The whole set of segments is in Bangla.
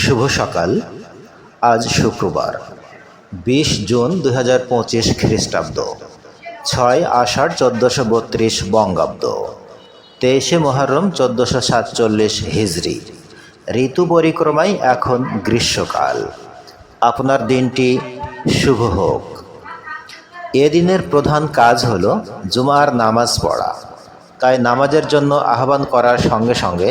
শুভ সকাল। আজ শুক্রবার, বিশ জুন দুই হাজার পঁচিশ খ্রিস্টাব্দ, ছয় আষাঢ় চোদ্দোশো বত্রিশ বঙ্গাব্দ, তেইশে মহরম চোদ্দোশো সাতচল্লিশ হিজড়ি ঋতু পরিক্রমায় এখন গ্রীষ্মকাল। আপনার দিনটি শুভ হোক। এ দিনের প্রধান কাজ হল জুমার নামাজ পড়া। তাই নামাজের জন্য আহ্বান করার সঙ্গে সঙ্গে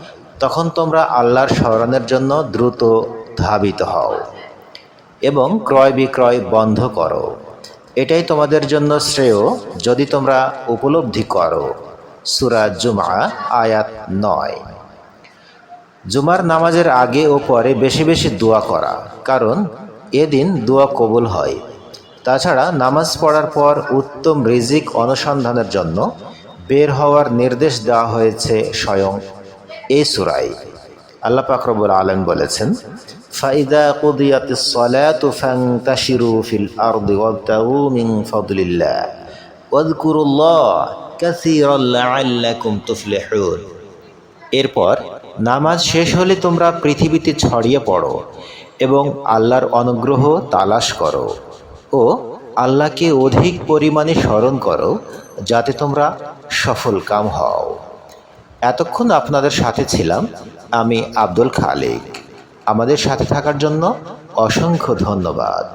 তখন তোমরা আল্লাহর স্মরণের জন্য দ্রুত ধাবিত হও এবং ক্রয় বিক্রয় বন্ধ করো। এটাই তোমাদের জন্য শ্রেয় যদি তোমরা উপলব্ধি করো। সুরা জুমা আয়াত নয়। জুমার নামাজের আগে ও পরে বেশি বেশি দোয়া করা, কারণ এদিন দোয়া কবুল হয়। তাছাড়া নামাজ পড়ার পর উত্তম রিজিক অনুসন্ধানের জন্য বের হওয়ার নির্দেশ দেওয়া হয়েছে স্বয়ং এই সুরাই। আল্লাহ পাকরবুল আলম বলেছেন এরপর, নামাজ শেষ হলে তোমরা পৃথিবীতে ছড়িয়ে পড়ো এবং আল্লাহর অনুগ্রহ তালাশ করো ও আল্লাহকে অধিক পরিমাণে স্মরণ করো যাতে তোমরা সফল কাম হও। এতক্ষণ আপনাদের সাথে ছিলাম আমি আব্দুল খালিক। আমাদের সাথে থাকার জন্য অসংখ্য ধন্যবাদ।